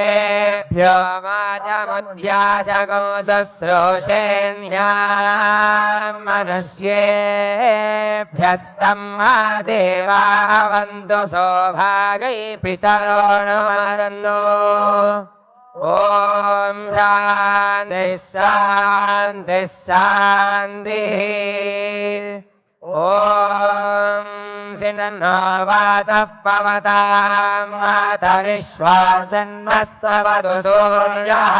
सर्वेभ्यो वाचमुद्याशको शुश्रूषेण्यामनुष्येभ्यस्तं मा देवावन्तु सौभागै पितरो नो ॐ शान्तिः शान्तिः शान्तिः। ॐ वातः सूर्यः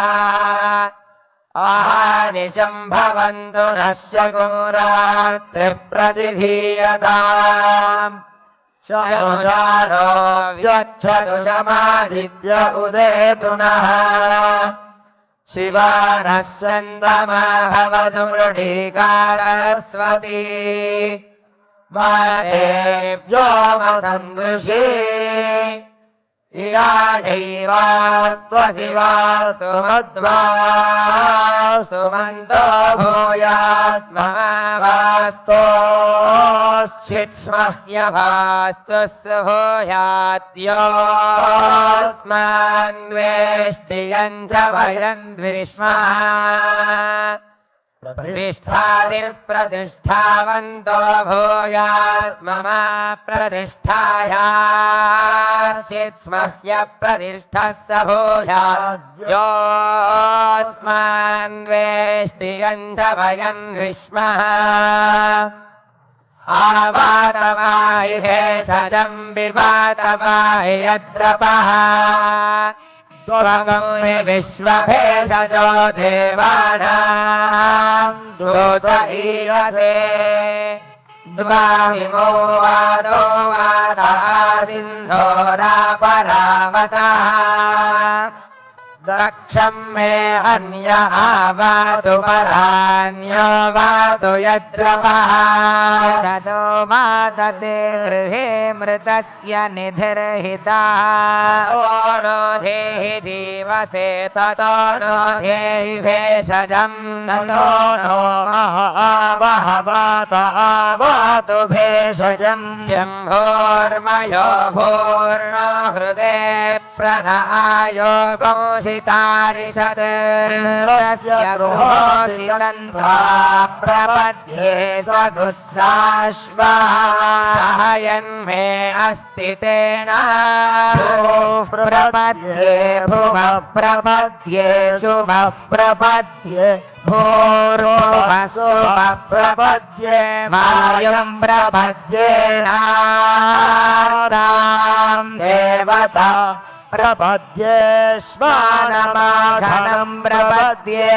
आहानिशं भवन्तु नश्य गोरात्रिप्रतिधीयताम् चनुजानो व्यच्छतु समादित्य उदेतु नः सन्दमा भवतु मृढीकारस्वती व्योमसन्दृशे मसंदृशे सुमध्वा सुमन्तो भूयास्मवास्तोच्छिक्ष्मह्यभास्तस्य भूयाद्योऽस्मान्वेष्टियम् च भयम् द्विष्मः प्रतिष्ठादिप्रतिष्ठावन्तो भूयात् मम प्रतिष्ठायाश्चित् स्मह्य प्रतिष्ठस् भूयाद्योस्मान्वेष्टियन्ध वयन् विष्मः आवादवाय शदम्बिवानवाय यद्रपः त्वगं मे विश्वभेषजो देवानां। दूत ईयसे द्वामिमो वादो वादा सिन्धोरापरावतः दक्षं मे अन्य आवातु परान्यो वातु यद्रवः ततो गृहे मृतस्य निधिर्हिता ो। जीवसे ततो नो धेहि भेषजम्। ततो नो आवातु शम्भोर्मयो भूर्णो हृदे प्रणआयो गोषितारिषत् सितारिषत् रिषदृणन्त्वा प्रपद्ये स्वगुस्साश्वमे अस्ति तेन। प्रपद्ये भुव प्रपद्ये शुभ प्रपद्ये भूर्व शुभ प्रपद्ये वायं देवता प्रपद्ये श्वानमाघनम् प्रपद्ये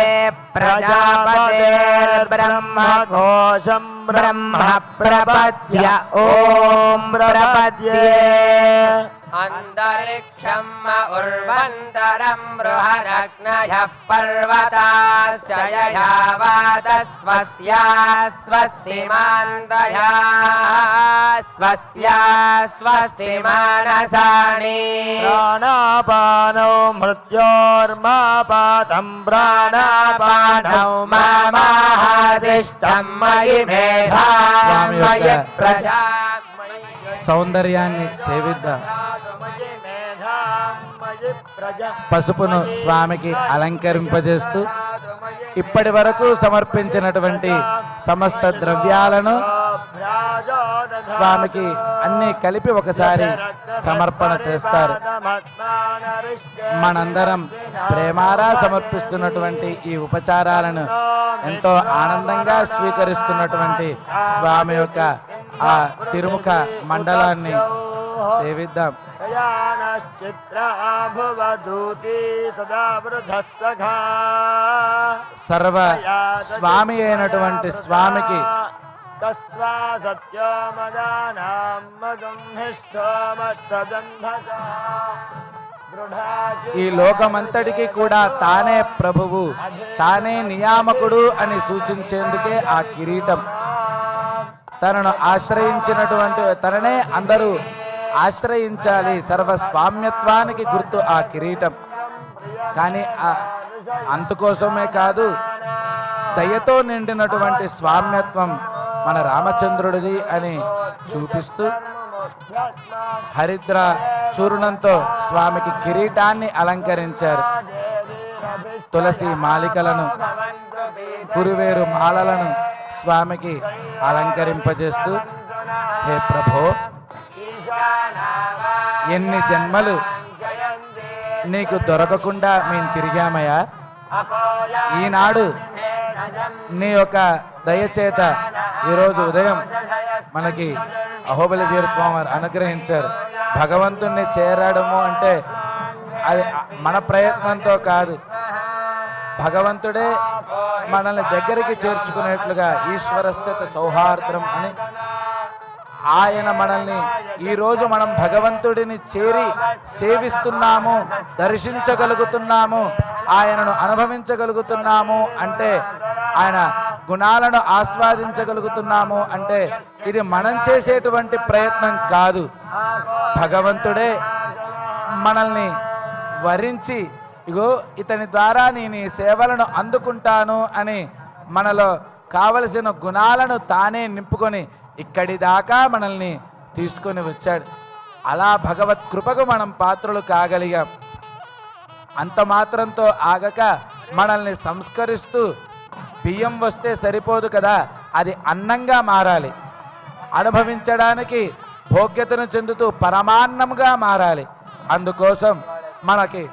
प्रजापतेर्ब्रह्मघोषम् ब्रह्म प्रपद्य ॐ प्रपद्ये अन्तरिक्षम् उर्वन्तरम् बृहरग्नयः पर्वताश्च ययावादस्वस्या स्वस्ति मान्दया स्वस्या स्वस्ति मानसाणि प्राणापानौ मृत्योर्मापातं प्राणापानौ प्राणापानौ मामाहादिष्टम् मयि मेधा స్వామి యొక్క मयि प्रजा సౌందర్యాన్ని సేవిద్దాం పసుపును స్వామికి అలంకరింపజేస్తూ ఇప్పటి వరకు సమర్పించినటువంటి సమస్త ద్రవ్యాలను స్వామికి అన్ని కలిపి ఒకసారి సమర్పణ చేస్తారు. మనందరం ప్రేమారా సమర్పిస్తున్నటువంటి ఈ ఉపచారాలను ఎంతో ఆనందంగా స్వీకరిస్తున్నటువంటి స్వామి యొక్క ఆ తిరుముఖ మండలాన్ని సేవిద్దాం. కయానశ్చిత్ర భువదూతి సదా వృధ సఖా సర్వ స్వామి అయినటువంటి స్వామికి తస్వా మగం ఈ లోకమంతటికి కూడా తానే ప్రభువు తానే నియామకుడు అని సూచించేందుకే ఆ కిరీటం. తనను ఆశ్రయించినటువంటి తననే అందరూ ఆశ్రయించాలి సర్వస్వామ్యత్వానికి గుర్తు ఆ కిరీటం. కానీ అందుకోసమే కాదు దయతో నిండినటువంటి స్వామ్యత్వం మన రామచంద్రుడిది అని చూపిస్తూ హరిద్ర చూర్ణంతో స్వామికి కిరీటాన్ని అలంకరించారు. తులసి మాలికలను కురువేరు మాలలను స్వామికి అలంకరింపజేస్తూ హే ప్రభో ఎన్ని జన్మలు నీకు దొరకకుండా మేము తిరిగామయ్యా? ఈనాడు నీ యొక్క దయచేత ఈరోజు ఉదయం మనకి అహోబలి స్వామి అనుగ్రహించారు. భగవంతుణ్ణి చేరడము అంటే అది మన ప్రయత్నంతో కాదు. భగవంతుడే మనల్ని దగ్గరికి చేర్చుకునేట్లుగా ఈశ్వరస్యత సౌహార్దం అని ఆయన మనల్ని ఈరోజు మనం భగవంతుడిని చేరి సేవిస్తున్నాము దర్శించగలుగుతున్నాము ఆయనను అనుభవించగలుగుతున్నాము అంటే ఆయన గుణాలను ఆస్వాదించగలుగుతున్నాము అంటే ఇది మనం చేసేటువంటి ప్రయత్నం కాదు. భగవంతుడే మనల్ని వరించి ఇగో ఇతని ద్వారా నేను ఈ సేవలను అందుకుంటాను అని మనలో కావలసిన గుణాలను తానే నింపుకొని ఇక్కడి దాకా మనల్ని తీసుకొని వచ్చాడు. అలా భగవత్ కృపకు మనం పాత్రలు కాగలిగాం. అంత మాత్రంతో ఆగక మనల్ని సంస్కరిస్తూ బియ్యం వస్తే సరిపోదు కదా అది అన్నంగా మారాలి. అనుభవించడానికి భోగ్యతను చెందుతూ పరమాన్నంగా మారాలి. అందుకోసం మనకి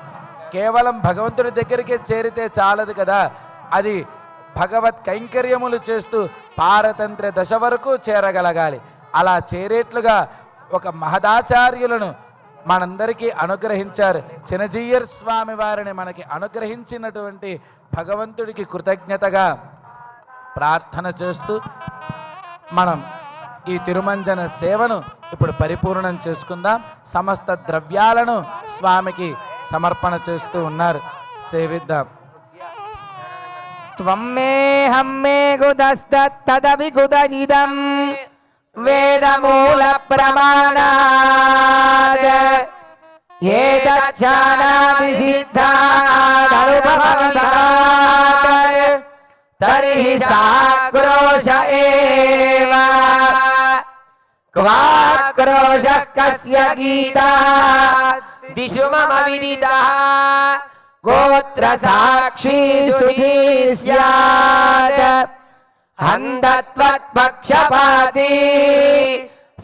కేవలం భగవంతుడి దగ్గరికి చేరితే చాలదు కదా అది భగవత్ కైంకర్యములు చేస్తూ పారతంత్ర దశ వరకు చేరగలగాలి. అలా చేరేట్లుగా ఒక మహదాచార్యులను మనందరికీ అనుగ్రహించారు. చినజీయర్ స్వామి వారిని మనకి అనుగ్రహించినటువంటి భగవంతుడికి కృతజ్ఞతగా ప్రార్థన చేస్తూ మనం ఈ తిరుమంజన సేవను ఇప్పుడు పరిపూర్ణం చేసుకుందాం. సమస్త ద్రవ్యాలను స్వామికి సమర్పణ చేస్తూ ఉన్నారు. సేవిద్దాం. त्वं मे हं मे गुदस्तत्तदभिगुदजिदं वेदमूलप्रमाणात् एतच्छानामि सिद्धादनुभवन्तात् तर्हि साक्रोश एव क्वाक्रोशः कस्य गीता दिशु मम विदितः गोत्र साक्षी सुखी स्यात् हन्तत्वत्पक्षपाती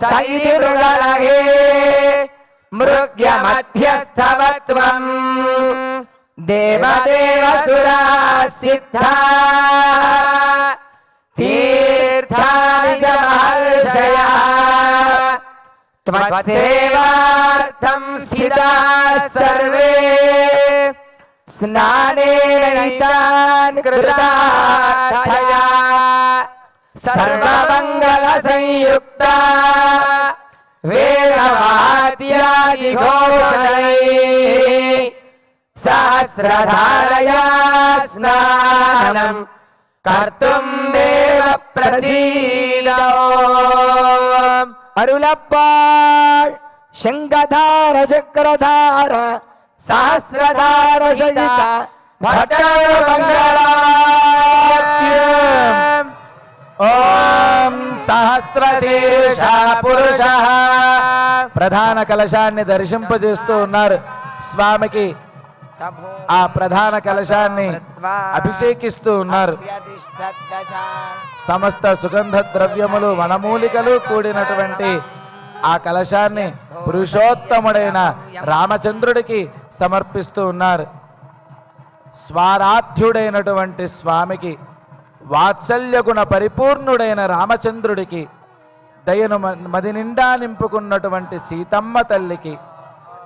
स इति मृगलहे मृग्यमध्यस्थवत्वम् देवदेवसुरा सिद्धा तीर्थानि च महर्षया त्वत्सेवार्थं स्थिताः सर्वे स्नानेन कृतार्थया सर्वमङ्गलसंयुक्ता वेदवाद्यादिघोषणैः सहस्रधारया स्नानम् कर्तुम् देव प्रसीलो अरुलप्पाळ् शङ्खधार चक्रधार ఓం సహస్రశీర్ష పురుష ప్రధాన కలశాన్ని దర్శింపజేస్తూ ఉన్నారు స్వామికి. ఆ ప్రధాన కలశాన్ని అభిషేకిస్తూ ఉన్నారు. సమస్త సుగంధ ద్రవ్యములు వనమూలికలు కూడినటువంటి ఆ కలశాన్ని పురుషోత్తముడైన రామచంద్రుడికి సమర్పిస్తూ ఉన్నారు. స్వారాధ్యుడైనటువంటి స్వామికి వాత్సల్యగుణ పరిపూర్ణుడైన రామచంద్రుడికి దయను మది నిండా నింపుకున్నటువంటి సీతమ్మ తల్లికి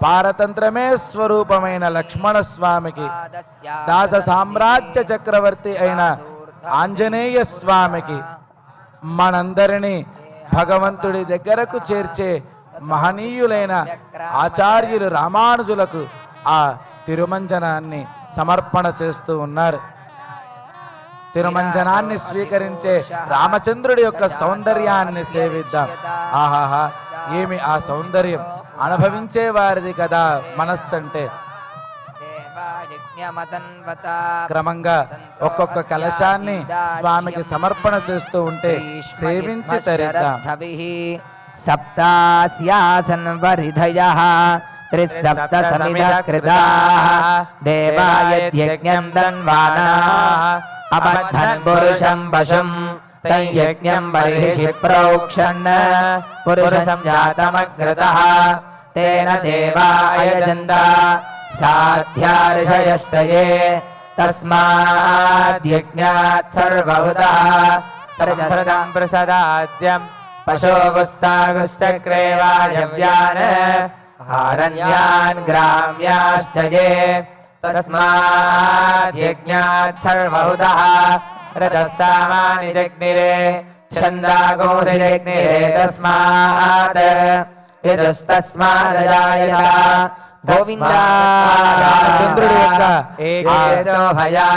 పారతంత్రమే స్వరూపమైన లక్ష్మణ స్వామికి దాస సామ్రాజ్య చక్రవర్తి అయిన ఆంజనేయ స్వామికి మనందరినీ భగవంతుడి దగ్గరకు చేర్చే మహనీయులైన ఆచార్యులు రామానుజులకు ఆ తిరుమంజనాన్ని సమర్పణ చేస్తూ ఉన్నారు. తిరుమంజనాన్ని స్వీకరించే రామచంద్రుడి యొక్క సౌందర్యాన్ని సేవిద్దాం. ఆహాహా ఏమి ఆ సౌందర్యం? అనుభవించే వారిది కదా మనస్సు అంటే క్రమంగా ఒక్కొక్క కలశాన్ని స్వామికి సమర్పణ చేస్తూ ఉంటే సేవించి తరిద్దాం. సప్తాస్యాసన్ వరిధయ త్రిసప్త సమిధ కృతా దేవాయజ్ఞం దన్వానా అబద్ధన్ పురుషం వశం తయ్యజ్ఞం బర్హిషి ప్రోక్షణ్ పురుషం జాతమగ్రతః తేన దేవా అయజంతా साध्या ऋषयष्टये तस्माद्यज्ञात् सर्वहुतः सर्जसाम् प्रसदाद्यम् पशोगुस्तागुश्चक्रे वायव्यान् हारण्यान् ग्राम्याश्च ये तस्माद्यज्ञात् सर्वहुतः रजसामानि जग्निरे छन्दागोसि जग्निरे तस्मात् यजस्तस्मादजायत గోవింద. రామచంద్రుడి యొక్క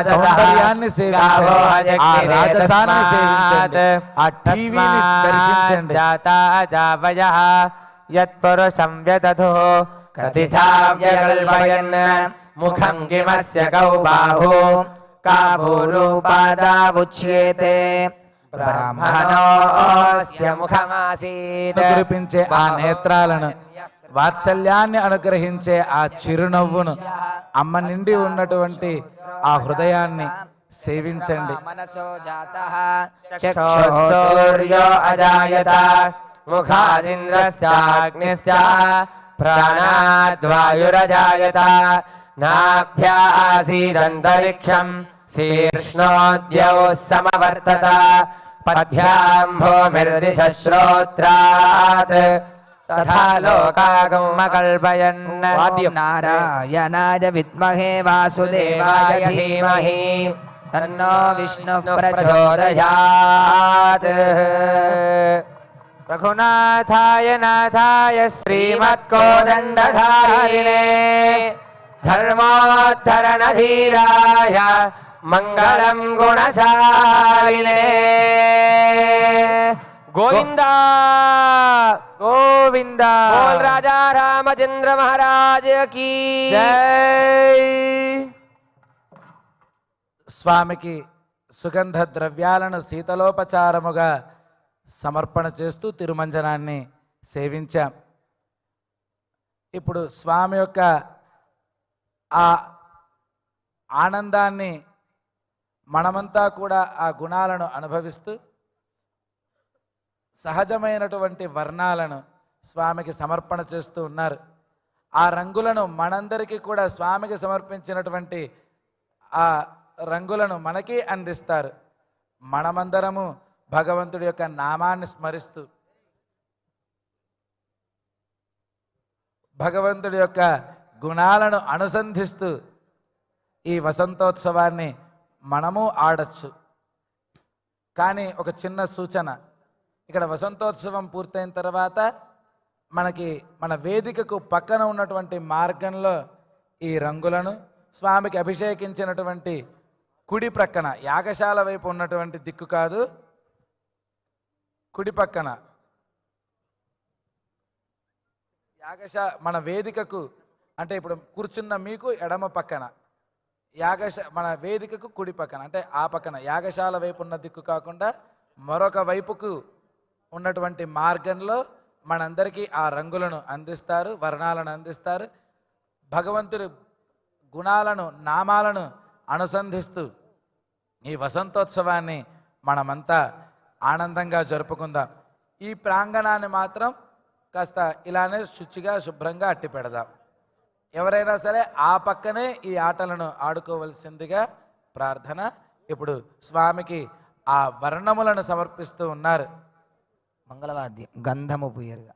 సౌందర్యాన్ని సేవించండి. ఆ రాజసాన్ని సేవించండి. ఆ టీవీని దర్శించండి. జాతా జావయః. యత్పురుషం వ్యదధు. కథితా వ్యకల్పయన్ ముఖం కిమస్య కౌ బాహు కాబూరూపాదావుచ్యేతే బ్రాహ్మణోస్య ముఖమాసీత్. కురిపించే ఆ నేత్రాలను వాత్సల్యాన్ని అనుగ్రహించే ఆ చిరునవ్వును అమ్మ నిండి ఉన్నటువంటి ఆ హృదయాన్ని సేవించండి. ముఖాదింద్రశ్చాగ్నిశ్చ ప్రాణాద్వాయురజాయత నాభ్యాసీదంతరిక్షం శీర్ష్ణోద్యౌ సమవర్తత పద్భ్యాం భూమిర్దిశ్రోత్రాత్ లోకాగమకల్పయన్ వాద్యం నారాయణాయ విద్మహే వాసుదేవాయ ధీమహి తన్నో విష్ణు ప్రచోదయాత్ రఘునాథాయ నాథాయ శ్రీమత్కోదండధారిణే ధర్మోద్ధరణధీరాయ మంగళం గుణశాలినే గోవింద గోవింద. రాజా రామచంద్ర మహారాజ్ కీ. జై. స్వామికి సుగంధ ద్రవ్యాలను శీతలోపచారముగా సమర్పణ చేస్తూ తిరుమంజనాన్ని సేవించాం. ఇప్పుడు స్వామి యొక్క ఆ ఆనందాన్ని మనమంతా కూడా ఆ గుణాలను అనుభవిస్తూ సహజమైనటువంటి వర్ణాలను స్వామికి సమర్పణ చేస్తూ ఉన్నారు. ఆ రంగులను మనందరికీ కూడా స్వామికి సమర్పించినటువంటి ఆ రంగులను మనకి అందిస్తారు. మనమందరము భగవంతుడి యొక్క నామాన్ని స్మరిస్తూ భగవంతుడి యొక్క గుణాలను అనుసంధిస్తూ ఈ వసంతోత్సవాన్ని మనము ఆడచ్చు. కానీ ఒక చిన్న సూచన ఇక్కడ వసంతోత్సవం పూర్తయిన తర్వాత మనకి మన వేదికకు పక్కన ఉన్నటువంటి మార్గంలో ఈ రంగులను స్వామికి అభిషేకించినటువంటి కుడి ప్రక్కన యాగశాల వైపు ఉన్నటువంటి దిక్కు కాదు కుడి పక్కన. యాగశా మన వేదికకు అంటే ఇప్పుడు కూర్చున్న మీకు ఎడమ పక్కన. యాగశ మన వేదికకు కుడి పక్కన అంటే ఆ పక్కన. యాగశాల వైపు ఉన్న దిక్కు కాకుండా మరొక వైపుకు ఉన్నటువంటి మార్గంలో మనందరికీ ఆ రంగులను అందిస్తారు వర్ణాలను అందిస్తారు. భగవంతుడి గుణాలను నామాలను అనుసంధిస్తూ ఈ వసంతోత్సవాన్ని మనమంతా ఆనందంగా జరుపుకుందాం. ఈ ప్రాంగణాన్ని మాత్రం కాస్త ఇలానే శుచిగా శుభ్రంగా అట్టి పెడదాం. ఎవరైనా సరే ఆ పక్కనే ఈ ఆటలను ఆడుకోవలసిందిగా ప్రార్థన. ఇప్పుడు స్వామికి ఆ వర్ణములను సమర్పిస్తూ ఉన్నారు. మంగళవాద్యం గంధము పుయ్యరుగా.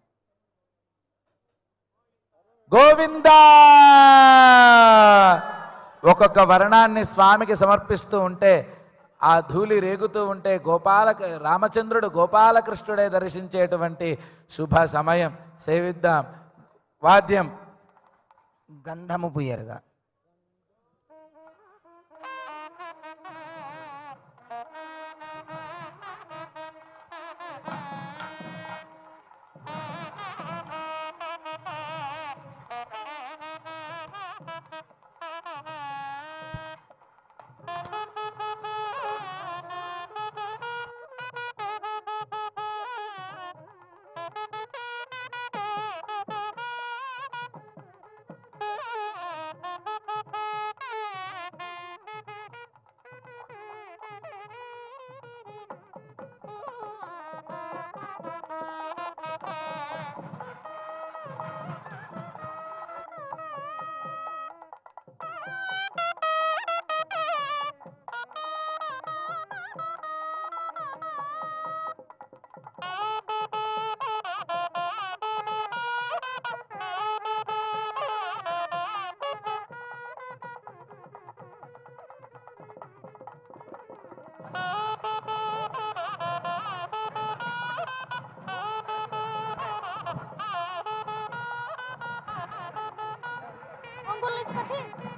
గోవిందా! ఒక్కొక్క వర్ణాన్ని స్వామికి సమర్పిస్తూ ఉంటే ఆ ధూళి రేగుతూ ఉంటే గోపాల రామచంద్రుడు గోపాలకృష్ణుడే దర్శించేటువంటి శుభ సమయం. సేవిద్దాం. వాద్యం. గంధము పుయ్యరుగా. কঠিন।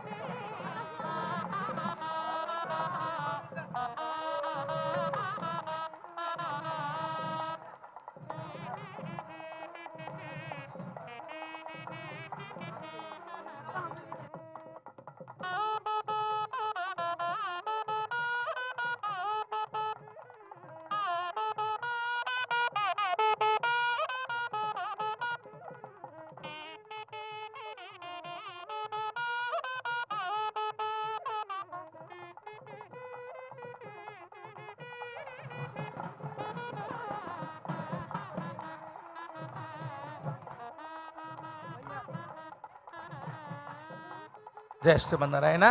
జయ శ్రీమన్నారాయణ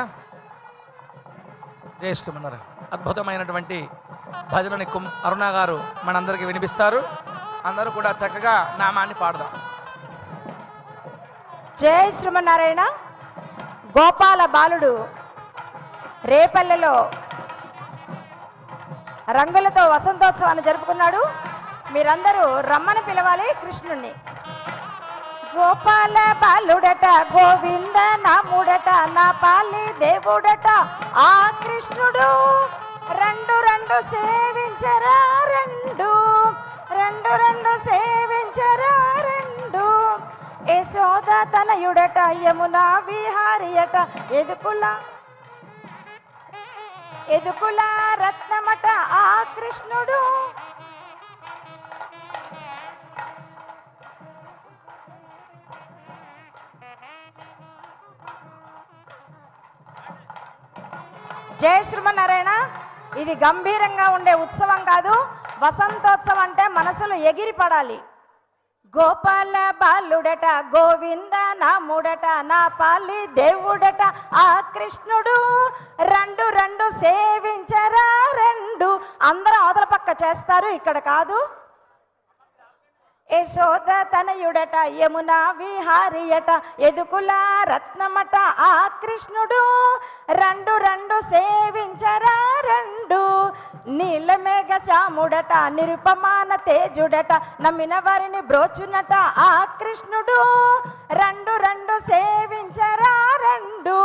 జయ శ్రీమన్నారాయణ అద్భుతమైనటువంటి భజనని కుం అరుణ గారు మనందరికీ వినిపిస్తారు. అందరూ కూడా చక్కగా నామాన్ని పాడదాం. జయ శ్రీమన్నారాయణ గోపాల బాలుడు రేపల్లెలో రంగులతో వసంతోత్సవాన్ని జరుపుకున్నాడు. మీరందరూ రమ్మని పిలవాలి కృష్ణుణ్ణి. గోపాల బాలుడట గోవింద నాముడట నా పాలి దేవుడట ఆ కృష్ణుడు. రెండు రెండు సేవించరా రెండు. రెండు రెండు సేవించరా రెండు. యశోద తనయుడట యమునా విహారియట ఎదుకుల ఎదుకుల రత్నమట ఆ కృష్ణుడు. జయ శ్రీమన్నారాయణ. ఇది గంభీరంగా ఉండే ఉత్సవం కాదు వసంతోత్సవం అంటే మనసులు ఎగిరి పడాలి గోపాల బాలుడట గోవింద నాముడట నా పాలి దేవుడట ఆ కృష్ణుడు రెండు రెండు సేవించరా రెండు. అందరం అవతల పక్క చేస్తారు ఇక్కడ కాదు. యశోద తనయుడట యమున విహారియట ఎదుకుల రత్నమట ఆ కృష్ణుడు. రెండు రెండు సేవించరా రెండు. నీలమేఘ శ్యాముడట నిరుపమాన తేజుడట నమ్మిన వారిని బ్రోచునట ఆ కృష్ణుడు. రెండు రెండు సేవించరా రెండు.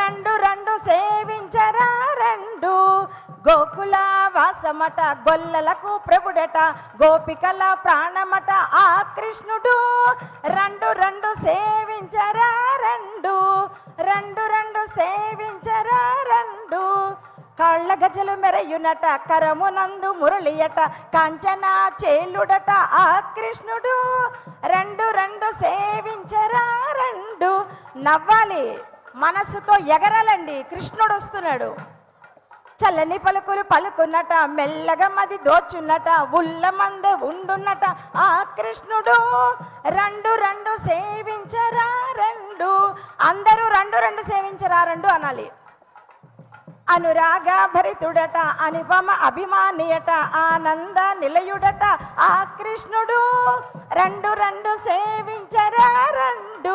రెండు రెండు సేవించరా రెండు. గోకుల వాసమట గొల్లలకు ప్రభుడట గోపికల ప్రాణమట ఆ కృష్ణుడు. రెండు రెండు సేవించరా రెండు. రెండు రెండు సేవించరా రెండు. కళ్ళ గజలు మెరయునట కరమునందు మురళియట కంచనా చేలుడట ఆ కృష్ణుడు. రెండు రెండు సేవించరా రెండు. నవ్వాలి మనసుతో ఎగరాలండి కృష్ణుడు వస్తున్నాడు. చల్లని పలుకులు పలుకున్నట మెల్లగా మది దోచున్నట ఉల్ల మంద ఉండున్నట. ఆ కృష్ణుడు రెండు రెండు సేవించరా రెండు? అందరూ రెండు రెండు సేవించరా రెండు అనాలి. అనురాగాభరితుడట అనుపమ అభిమానియట ఆనంద నిలయుడట ఆ కృష్ణుడు. రెండు రెండు సేవించరా రెండు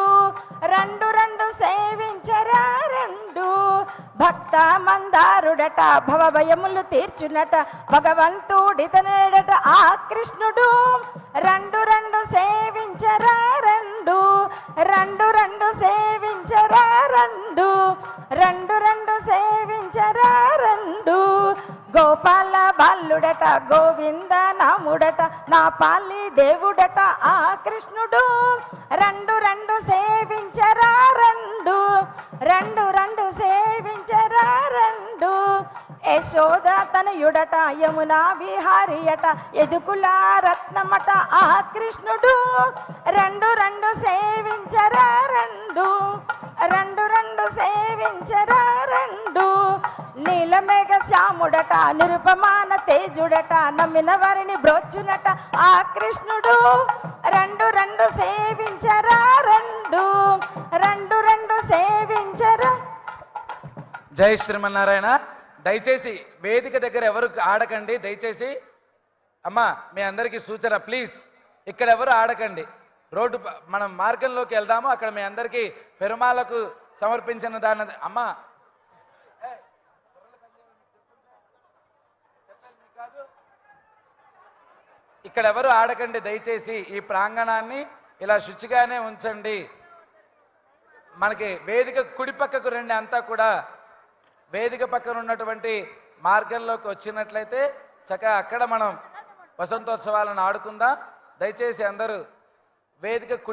రెండు రెండు సేవించరా రెండు. భక్త మందారుడట భవభయములు తీర్చునట భగవంతుడితనేడట ఆ కృష్ణుడు. రెండు రెండు సేవించరా రెండు రెండు రెండు సేవించరా రెండు. రెండు రెండు సేవించరా రెండు. గోపాల బాలుడట గోవింద నాముడట నా పాలి దేవుడట ఆ కృష్ణుడు. రెండు రెండు సేవించ యశోద తనయుడట యమున విహారియట ఎదుకుల రత్నమట ఆ కృష్ణుడు రెండు రెండు సేవించరా రెండు రెండు రెండు సేవించరా రెండు. నీలమేఘ శ్యాముడట నిరుపమాన తేజుడట నమ్మిన వారిని బ్రోచునట ఆ కృష్ణుడు రెండు రెండు సేవించరా రెండు రెండు రెండు సేవించరా. జై శ్రీమన్నారాయణ. దయచేసి వేదిక దగ్గర ఎవరు ఆడకండి దయచేసి. అమ్మా మీ అందరికీ సూచన ప్లీజ్. ఇక్కడ ఎవరు ఆడకండి. రోడ్డు మనం మార్గంలోకి వెళ్దాము అక్కడ మీ అందరికీ పెరుమాలకు సమర్పించిన దాని అమ్మా. ఇక్కడ ఎవరు ఆడకండి దయచేసి ఈ ప్రాంగణాన్ని ఇలా శుచిగానే ఉంచండి. మనకి వేదిక కుడి పక్కకు రండి అంతా కూడా వేదిక పక్కన ఉన్నటువంటి మార్గంలోకి వచ్చినట్లయితే చక్కగా అక్కడ మనం వసంతోత్సవాలను ఆడుకుందాం. దయచేసి అందరూ వేదిక కుడి